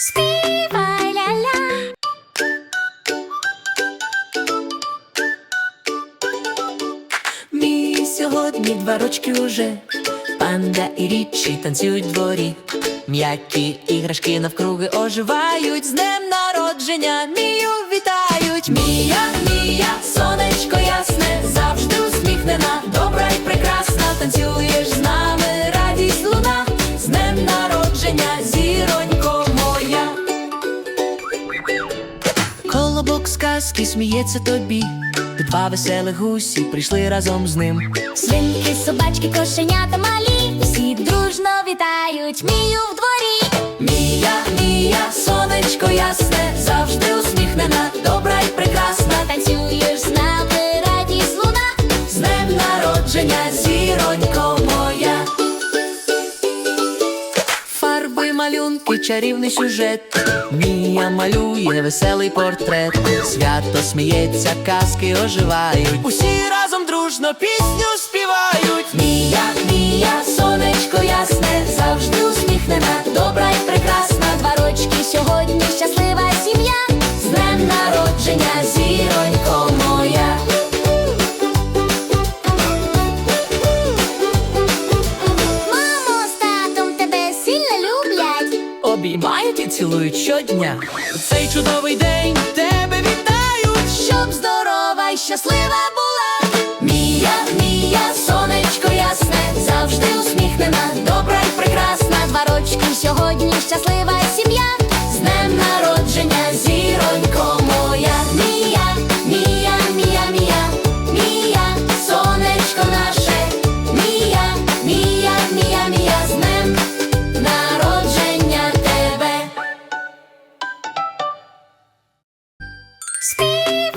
Співай ля-ля. Мій сьогодні два рочки уже. Панда і річі танцюють в дворі. М'які іграшки навкруги оживають. З днем народження мію вітають. Мія, Колобок сказки сміється тобі. Два веселих гусі прийшли разом з ним. Свинки, собачки, кошенята малі. Всі дружно вітають мію в дворі. Мія, мія, сонечко ясне, завжди малюнки, чарівний сюжет. Мія малює веселий портрет. Свято сміється, казки оживають. Усі разом дружно пісню співають. Мія, мія, сонечко ясне, завжди усміхнена, добра й прекрасна. Два рочки сьогодні щаслива сім'я. З днем народження, зіронько Обіймають і цілують щодня. Цей чудовий день тебе вітають. Щоб здорова й щаслива була. Мія, мія, сонечко ясне, Завжди усміхнена, добра й прекрасна. Два рочки сьогодні щаслива тебе. Співай